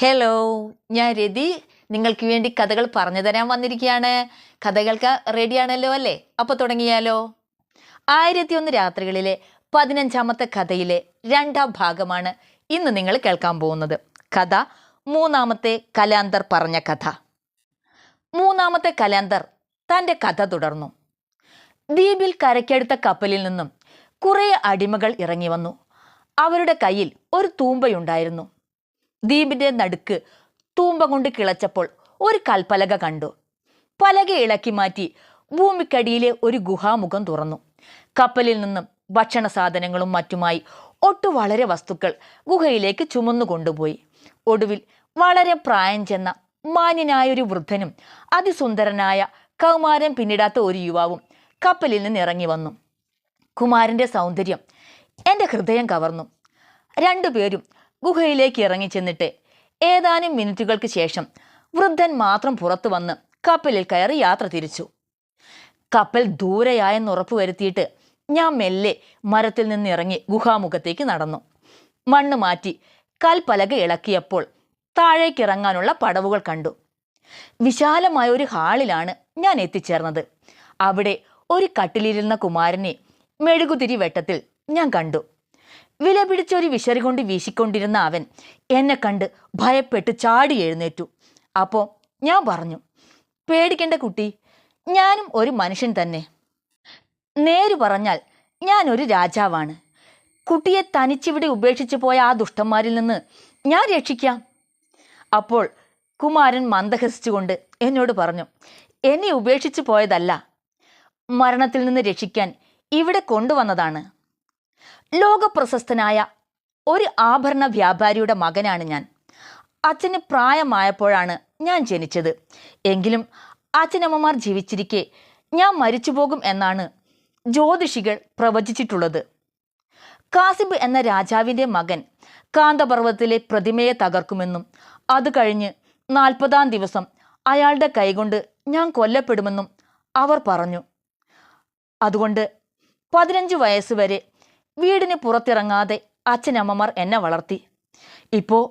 Hello ഞാൻ രതി. നിങ്ങൾക്ക് വേണ്ടി കഥകൾ പറഞ്ഞു തരാൻ വന്നിരിക്കുകയാണ്. കഥകൾക്ക് റെഡിയാണല്ലോ അല്ലേ? അപ്പോൾ തുടങ്ങിയാലോ. ആയിരത്തി ഒന്ന് രാത്രികളിലെ പതിനഞ്ചാമത്തെ കഥയിലെ രണ്ടാം ഭാഗമാണ് ഇന്ന് നിങ്ങൾ കേൾക്കാൻ പോകുന്നത്. കഥ മൂന്നാമത്തെ കലാന്തർ പറഞ്ഞ കഥ. മൂന്നാമത്തെ കലാന്തർ തന്റെ കഥ തുടർന്നു. ദ്വീപിൽ കരയ്ക്കടുത്ത കപ്പലിൽ നിന്നും കുറേ അടിമകൾ ഇറങ്ങി വന്നു. അവരുടെ കയ്യിൽ ഒരു തൂമ്പയുണ്ടായിരുന്നു. ദ്വീപിന്റെ നടുക്ക് തൂമ്പ കൊണ്ട് കിളച്ചപ്പോൾ ഒരു കൽപ്പലക കണ്ടു. പലക ഇളക്കി മാറ്റി ഭൂമിക്കടിയിലെ ഒരു ഗുഹാമുഖം തുറന്നു. കപ്പലിൽ നിന്നും ഭക്ഷണ സാധനങ്ങളും മറ്റുമായി ഒട്ടു വളരെ വസ്തുക്കൾ ഗുഹയിലേക്ക് ചുമന്നു കൊണ്ടുപോയി. ഒടുവിൽ വളരെ പ്രായം ചെന്ന മാന്യനായ ഒരു വൃദ്ധനും അതിസുന്ദരനായ കൗമാരൻ പിന്നിടാത്ത ഒരു യുവാവും കപ്പലിൽ നിന്ന് ഇറങ്ങി വന്നു. കുമാരന്റെ സൗന്ദര്യം എന്റെ ഹൃദയം കവർന്നു. രണ്ടുപേരും ഗുഹയിലേക്ക് ഇറങ്ങി ചെന്നിട്ട് ഏതാനും മിനിറ്റുകൾക്ക് ശേഷം വൃദ്ധൻ മാത്രം പുറത്തു വന്ന് കപ്പലിൽ കയറി യാത്ര തിരിച്ചു. കപ്പൽ ദൂരെയായെന്ന് ഉറപ്പുവരുത്തിയിട്ട് ഞാൻ മെല്ലെ മരത്തിൽ നിന്ന് ഇറങ്ങി ഗുഹാമുഖത്തേക്ക് നടന്നു. മണ്ണ് മാറ്റി കൽപ്പലക ഇളക്കിയപ്പോൾ താഴേക്കിറങ്ങാനുള്ള പടവുകൾ കണ്ടു. വിശാലമായ ഒരു ഹാളിലാണ് ഞാൻ എത്തിച്ചേർന്നത്. അവിടെ ഒരു കട്ടിലിരുന്ന കുമാരനെ മെഴുകുതിരി വെട്ടത്തിൽ ഞാൻ കണ്ടു. വില പിടിച്ചൊരു വിശറി കൊണ്ട് വീശിക്കൊണ്ടിരുന്ന അവൻ എന്നെ കണ്ട് ഭയപ്പെട്ട് ചാടി എഴുന്നേറ്റു. അപ്പോൾ ഞാൻ പറഞ്ഞു പേടിക്കേണ്ട കുട്ടി ഞാനും ഒരു മനുഷ്യൻ തന്നെ. നേരു പറഞ്ഞാൽ ഞാനൊരു രാജാവാണ്. കുട്ടിയെ തനിച്ചിവിടെ ഉപേക്ഷിച്ചു പോയ ആ ദുഷ്ടന്മാരിൽ നിന്ന് ഞാൻ രക്ഷിക്കാം. അപ്പോൾ കുമാരൻ മന്ദഹസിച്ചുകൊണ്ട് എന്നോട് പറഞ്ഞു എന്നെ ഉപേക്ഷിച്ചു പോയതല്ല മരണത്തിൽ നിന്ന് രക്ഷിക്കാൻ ഇവിടെ കൊണ്ടുവന്നതാണ്. ലോകപ്രശസ്തനായ ഒരു ആഭരണ വ്യാപാരിയുടെ മകനാണ് ഞാൻ. അച്ഛന് പ്രായമായപ്പോഴാണ് ഞാൻ ജനിച്ചത്. എങ്കിലും അച്ഛനമ്മമാർ ജീവിച്ചിരിക്കെ ഞാൻ മരിച്ചു പോകും എന്നാണ് ജ്യോതിഷികൾ പ്രവചിച്ചിട്ടുള്ളത്. കാസിബ് എന്ന രാജാവിന്റെ മകൻ കാന്തപർവതത്തിലെ പ്രതിമയെ തകർക്കുമെന്നും അത് കഴിഞ്ഞ് നാൽപ്പതാം ദിവസം അയാളുടെ കൈകൊണ്ട് ഞാൻ കൊല്ലപ്പെടുമെന്നും അവർ പറഞ്ഞു. അതുകൊണ്ട് പതിനഞ്ച് വയസ്സ് വരെ വീടിന് പുറത്തിറങ്ങാതെ അച്ഛനമ്മമാർ എന്നെ വളർത്തി. ഇപ്പോൾ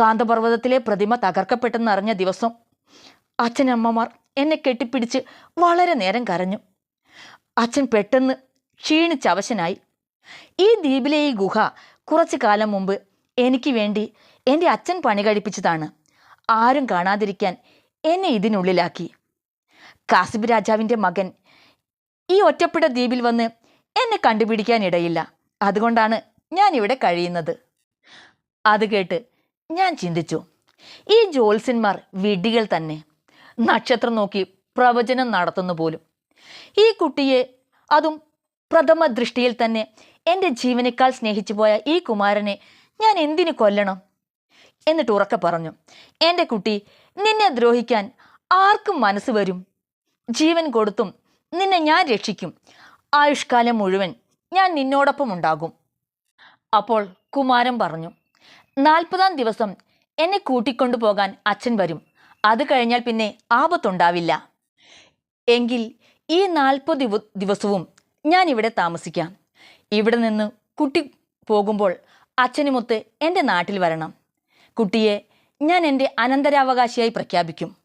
കാന്തപർവതത്തിലെ പ്രതിമ തകർക്കപ്പെട്ടെന്നറിഞ്ഞ ദിവസം അച്ഛനമ്മമാർ എന്നെ കെട്ടിപ്പിടിച്ച് വളരെ നേരം കരഞ്ഞു. അച്ഛൻ പെട്ടെന്ന് ക്ഷീണിച്ചവശനായി. ഈ ദ്വീപിലെ ഈ ഗുഹ കുറച്ചു കാലം മുമ്പ് എനിക്ക് വേണ്ടി എന്റെ അച്ഛൻ പണി കഴിപ്പിച്ചതാണ്. ആരും കാണാതിരിക്കാൻ എന്നെ ഇതിനുള്ളിലാക്കി. കാസിബ് രാജാവിന്റെ മകൻ ഈ ഒറ്റപ്പെട്ട ദ്വീപിൽ വന്ന് എന്നെ കണ്ടുപിടിക്കാനിടയില്ല അതുകൊണ്ടാണ് ഞാൻ ഇവിടെ കഴിയുന്നത്. അത് കേട്ട് ഞാൻ ചിന്തിച്ചു. ഈ ജ്യോത്സ്യന്മാർ വിഡ്ഢികൾ തന്നെ. നക്ഷത്രം നോക്കി പ്രവചനം നടത്തുന്നു പോലും. ഈ കുട്ടിയെ അതും പ്രഥമ ദൃഷ്ടിയിൽ തന്നെ എന്റെ ജീവനേക്കാൾ സ്നേഹിച്ചു പോയ ഈ കുമാരനെ ഞാൻ എന്തിനു കൊല്ലണം? എന്നിട്ട് ഉറക്കെ പറഞ്ഞു. എന്റെ കുട്ടി നിന്നെ ദ്രോഹിക്കാൻ ആർക്കും മനസ്സ് വരും. ജീവൻ കൊടുത്തും നിന്നെ ഞാൻ രക്ഷിക്കും. ആയുഷ്കാലം മുഴുവൻ ഞാൻ നിന്നോടൊപ്പം ഉണ്ടാകും അപ്പോൾ കുമാരൻ പറഞ്ഞു നാൽപ്പതാം ദിവസം എന്നെ കൂട്ടിക്കൊണ്ടു പോകാൻ അച്ഛൻ വരും. അത് കഴിഞ്ഞാൽ പിന്നെ ആപത്തുണ്ടാവില്ല. എങ്കിൽ ഈ നാൽപ്പത് ദിവ ദിവസവും ഞാൻ ഇവിടെ താമസിക്കാം. ഇവിടെ നിന്ന് കുട്ടി പോകുമ്പോൾ അച്ഛനുമൊത്ത് എന്റെ നാട്ടിൽ വരണം. കുട്ടിയെ ഞാൻ എന്റെ അനന്തരാവകാശിയായി പ്രഖ്യാപിക്കും.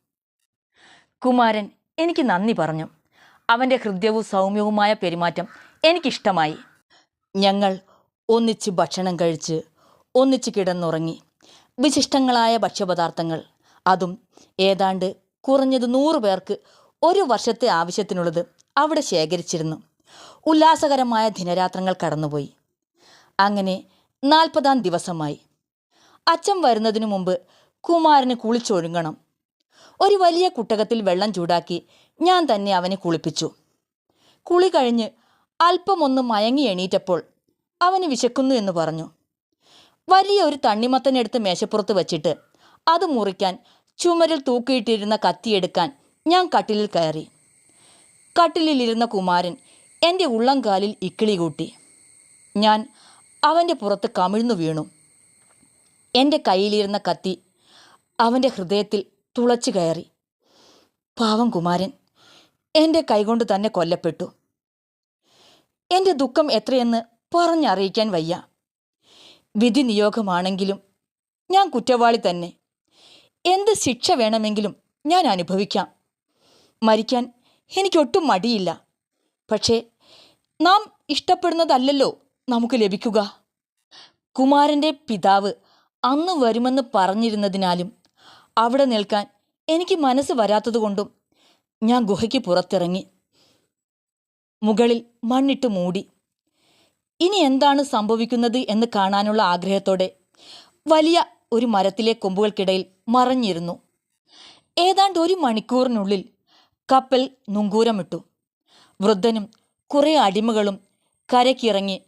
കുമാരൻ എനിക്ക് നന്ദി പറഞ്ഞു. അവന്റെ ഹൃദ്യവും സൗമ്യവുമായ പെരുമാറ്റം എനിക്കിഷ്ടമായി. ഞങ്ങൾ ഒന്നിച്ച് ഭക്ഷണം കഴിച്ച് ഒന്നിച്ച് കിടന്നുറങ്ങി. വിശിഷ്ടങ്ങളായ ഭക്ഷ്യപദാർത്ഥങ്ങൾ അതും ഏതാണ്ട് കുറഞ്ഞത് നൂറ് പേർക്ക് ഒരു വർഷത്തെ ആവശ്യത്തിനുള്ളത് അവിടെ ശേഖരിച്ചിരുന്നു. ഉല്ലാസകരമായ ദിനരാത്രങ്ങൾ കടന്നുപോയി. അങ്ങനെ നാൽപ്പതാം ദിവസമായി. അച്ഛൻ വരുന്നതിനു മുമ്പ് കുമാരന് കുളിച്ചൊഴുങ്ങണം. ഒരു വലിയ കുട്ടകത്തിൽ വെള്ളം ചൂടാക്കി ഞാൻ തന്നെ അവനെ കുളിപ്പിച്ചു. കുളി കഴിഞ്ഞ് അല്പമൊന്ന് മയങ്ങി എണീറ്റപ്പോൾ അവന് വിശക്കുന്നു എന്ന് പറഞ്ഞു. വലിയ ഒരു തണ്ണിമത്തനെടുത്ത് മേശപ്പുറത്ത് വച്ചിട്ട് അത് മുറിക്കാൻ ചുമരിൽ തൂക്കിയിട്ടിരുന്ന കത്തിയെടുക്കാൻ ഞാൻ കട്ടിലിൽ കയറി. കട്ടിലിലിരുന്ന കുമാരൻ എന്റെ ഉള്ളംകാലിൽ ഇക്കിളി കൂട്ടി. ഞാൻ അവന്റെ പുറത്ത് കമിഴ്ന്നു വീണു. എന്റെ കയ്യിലിരുന്ന കത്തി അവന്റെ ഹൃദയത്തിൽ തുളച്ചു കയറി. പാവം കുമാരൻ എന്റെ കൈകൊണ്ട് തന്നെ കൊല്ലപ്പെട്ടു. എന്റെ ദുഃഖം എത്രയെന്ന് പറഞ്ഞറിയിക്കാൻ വയ്യ. വിധി നിയോഗമാണെങ്കിലും ഞാൻ കുറ്റവാളി തന്നെ. എന്ത് ശിക്ഷ വേണമെങ്കിലും ഞാൻ അനുഭവിക്കാം. മരിക്കാൻ എനിക്കൊട്ടും മടിയില്ല. പക്ഷേ നാം ഇഷ്ടപ്പെടുന്നതല്ലല്ലോ നമുക്ക് ലഭിക്കുക. കുമാരന്റെ പിതാവ് അന്ന് വരുമെന്ന് പറഞ്ഞിരുന്നതിനാലും അവിടെ നിൽക്കാൻ എനിക്ക് മനസ്സ് വരാത്തതുകൊണ്ടും ഞാൻ ഗുഹയ്ക്ക് പുറത്തിറങ്ങി. മുകളിൽ മണ്ണിട്ട് മൂടി. ഇനി എന്താണ് സംഭവിക്കുന്നത് എന്ന് കാണാനുള്ള ആഗ്രഹത്തോടെ വലിയ ഒരു മരത്തിലെ കൊമ്പുകൾക്കിടയിൽ മറഞ്ഞിരുന്നു. ഏതാണ്ട് ഒരു മണിക്കൂറിനുള്ളിൽ കപ്പൽ നുങ്കൂരമിട്ടു. വൃദ്ധനും കുറേ അടിമകളും കരക്കിറങ്ങി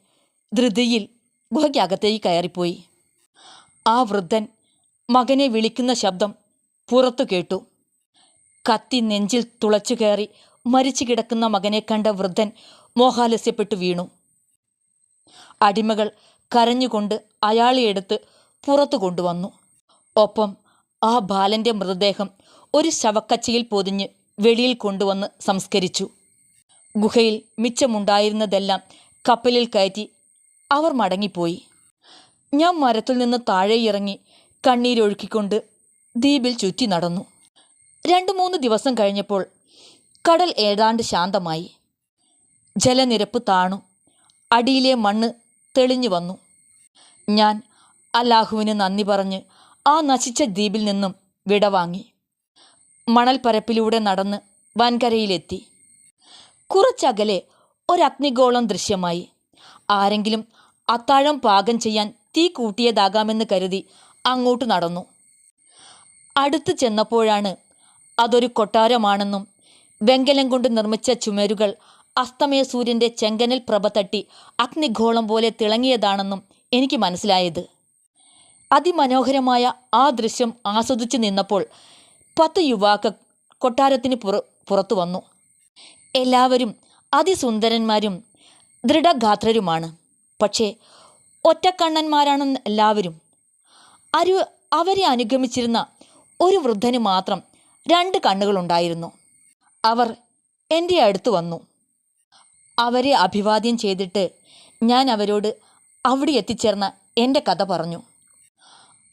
ധൃതിയിൽ ഗുഹയ്ക്കകത്തേക്ക് കയറിപ്പോയി. ആ വൃദ്ധൻ മകനെ വിളിക്കുന്ന ശബ്ദം പുറത്തു കേട്ടു. കത്തി നെഞ്ചിൽ തുളച്ചു കയറി മരിച്ചു കിടക്കുന്ന മകനെ കണ്ട വൃദ്ധൻ മോഹാലസ്യപ്പെട്ടു വീണു. അടിമകൾ കരഞ്ഞുകൊണ്ട് അയാളെ എടുത്ത് പുറത്തു കൊണ്ടുവന്നു. ഒപ്പം ആ ബാലന്റെ മൃതദേഹം ഒരു ശവക്കച്ചയിൽ പൊതിഞ്ഞ് വെളിയിൽ കൊണ്ടുവന്ന് സംസ്കരിച്ചു. ഗുഹയിൽ മിച്ചമുണ്ടായിരുന്നതെല്ലാം കപ്പലിൽ കയറ്റി അവർ മടങ്ങിപ്പോയി. ഞാൻ മരത്തിൽ നിന്ന് താഴെ ഇറങ്ങി കണ്ണീരൊഴുക്കിക്കൊണ്ട് ദ്വീപിൽ ചുറ്റി നടന്നു. രണ്ടു മൂന്ന് ദിവസം കഴിഞ്ഞപ്പോൾ കടൽ ഏതാണ്ട് ശാന്തമായി. ജലനിരപ്പ് താണു. അടിയിലെ മണ്ണ് തെളിഞ്ഞു വന്നു. ഞാൻ അല്ലാഹുവിന് നന്ദി പറഞ്ഞ് ആ നശിച്ച ദ്വീപിൽ നിന്നും വിടവാങ്ങി മണൽപ്പരപ്പിലൂടെ നടന്ന് വൻകരയിലെത്തി. കുറച്ചകലെ ഒരഗ്നിഗോളം ദൃശ്യമായി. ആരെങ്കിലും അത്താഴം പാകം ചെയ്യാൻ തീ കൂട്ടിയതാകാമെന്ന് കരുതി അങ്ങോട്ട് നടന്നു. അടുത്ത് ചെന്നപ്പോഴാണ് അതൊരു കൊട്ടാരമാണെന്നും വെങ്കലം കൊണ്ട് നിർമ്മിച്ച ചുമരുകൾ അസ്തമയ സൂര്യന്റെ ചെങ്കനൽ പ്രഭ തട്ടി അഗ്നിഗോളം പോലെ തിളങ്ങിയതാണെന്നും എനിക്ക് മനസ്സിലായത്. അതിമനോഹരമായ ആ ദൃശ്യം ആസ്വദിച്ചു നിന്നപ്പോൾ പത്ത് യുവാക്കൾ കൊട്ടാരത്തിന് പുറ പുറത്തു വന്നു. എല്ലാവരും അതിസുന്ദരന്മാരും ദൃഢഗാത്രരുമാണ്. പക്ഷേ ഒറ്റക്കണ്ണന്മാരാണെന്ന് എല്ലാവരും. അരു അവരെ അനുഗമിച്ചിരുന്ന ഒരു വൃദ്ധന് മാത്രം രണ്ട് കണ്ണുകളുണ്ടായിരുന്നു. അവർ എന്റെ അടുത്ത് വന്നു. അവരെ അഭിവാദ്യം ചെയ്തിട്ട് ഞാൻ അവരോട് അവിടെ എത്തിച്ചേർന്ന എന്റെ കഥ പറഞ്ഞു.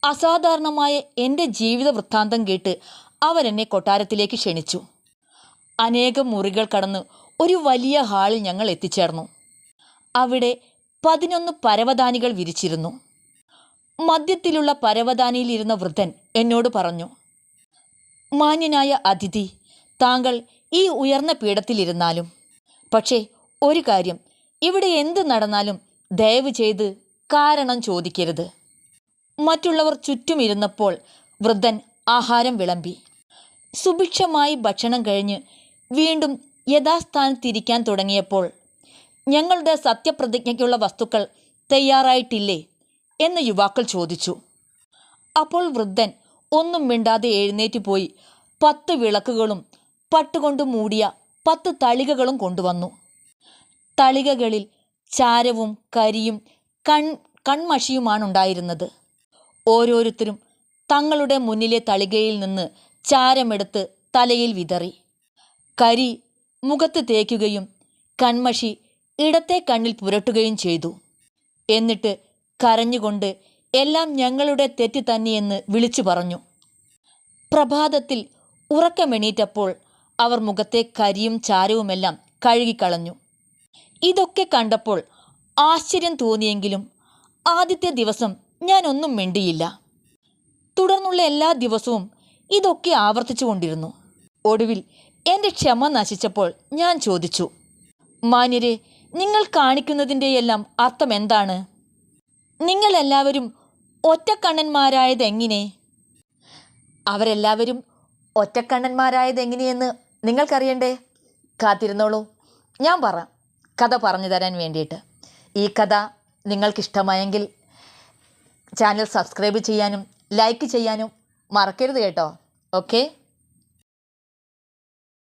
അസാധാരണമായ എന്റെ ജീവിത വൃത്താന്തം കേട്ട് അവരെന്നെ കൊട്ടാരത്തിലേക്ക് ക്ഷണിച്ചു. അനേകം മുറികൾ കടന്ന് ഒരു വലിയ ഹാളിൽ ഞങ്ങൾ എത്തിച്ചേർന്നു. അവിടെ പതിനൊന്ന് പരവതാനികൾ വിരിച്ചിരുന്നു. മദ്യത്തിലുള്ള പരവതാനിയിലിരുന്ന വൃദ്ധൻ എന്നോട് പറഞ്ഞു മാന്യനായ അതിഥി താങ്കൾ ഈ ഉയർന്ന പീഠത്തിലിരുന്നാലും. പക്ഷേ ഒരു കാര്യം ഇവിടെ എന്ത് നടന്നാലും ദയവ് ചെയ്ത് കാരണം ചോദിക്കരുത്. മറ്റുള്ളവർ ചുറ്റുമിരുന്നപ്പോൾ വൃദ്ധൻ ആഹാരം വിളമ്പി. സുഭിക്ഷമായി ഭക്ഷണം കഴിഞ്ഞ് വീണ്ടും യഥാസ്ഥാനത്തിരിക്കാൻ തുടങ്ങിയപ്പോൾ ഞങ്ങളുടെ സത്യപ്രതിജ്ഞയ്ക്കുള്ള വസ്തുക്കൾ തയ്യാറായിട്ടില്ലേ? എന്ന് യുവാക്കൾ ചോദിച്ചു. അപ്പോൾ വൃദ്ധൻ ഒന്നും മിണ്ടാതെ എഴുന്നേറ്റ് പോയി പത്ത് വിളക്കുകളും പട്ടുകൊണ്ട് മൂടിയ പത്ത് തളികകളും കൊണ്ടുവന്നു. തളികകളിൽ ചാരവും കരിയും കൺ കൺമഷിയുമാണ് ഉണ്ടായിരുന്നത് ഓരോരുത്തരും തങ്ങളുടെ മുന്നിലെ തളികയിൽ നിന്ന് ചാരമെടുത്ത് തലയിൽ വിതറി. കരി മുഖത്ത് തേക്കുകയും കൺമഷി ഇടത്തെ കണ്ണിൽ പുരട്ടുകയും ചെയ്തു. എന്നിട്ട് കരഞ്ഞുകൊണ്ട് എല്ലാം ഞങ്ങളുടെ തെറ്റ് തന്നെയെന്ന് വിളിച്ചു പറഞ്ഞു. പ്രഭാതത്തിൽ ഉറക്കമെണീറ്റപ്പോൾ അവർ മുഖത്തെ കരിയും ചാരവുമെല്ലാം കഴുകിക്കളഞ്ഞു. ഇതൊക്കെ കണ്ടപ്പോൾ ആശ്ചര്യം തോന്നിയെങ്കിലും ആദ്യത്തെ ദിവസം ഞാനൊന്നും മിണ്ടിയില്ല. തുടർന്നുള്ള എല്ലാ ദിവസവും ഇതൊക്കെ ആവർത്തിച്ചുകൊണ്ടിരുന്നു ഒടുവിൽ എന്റെ ക്ഷമ നശിച്ചപ്പോൾ ഞാൻ ചോദിച്ചു മാന്യരെ നിങ്ങൾ കാണിക്കുന്നതിന്റെയെല്ലാം അർത്ഥം എന്താണ്? നിങ്ങളെല്ലാവരും ഒറ്റക്കണ്ണന്മാരായത് എങ്ങനെ അവരെല്ലാവരും ഒറ്റക്കണ്ണന്മാരായത് എങ്ങനെയെന്ന് നിങ്ങൾക്കറിയണ്ടേ? കാത്തിരുന്നോളൂ. ഞാൻ പറ. കഥ പറഞ്ഞു തരാൻ വേണ്ടിയിട്ട്. ഈ കഥ നിങ്ങൾക്കിഷ്ടമായെങ്കിൽ ചാനൽ സബ്സ്ക്രൈബ് ചെയ്യാനും ലൈക്ക് ചെയ്യാനും മറക്കരുത് കേട്ടോ. ഓക്കെ?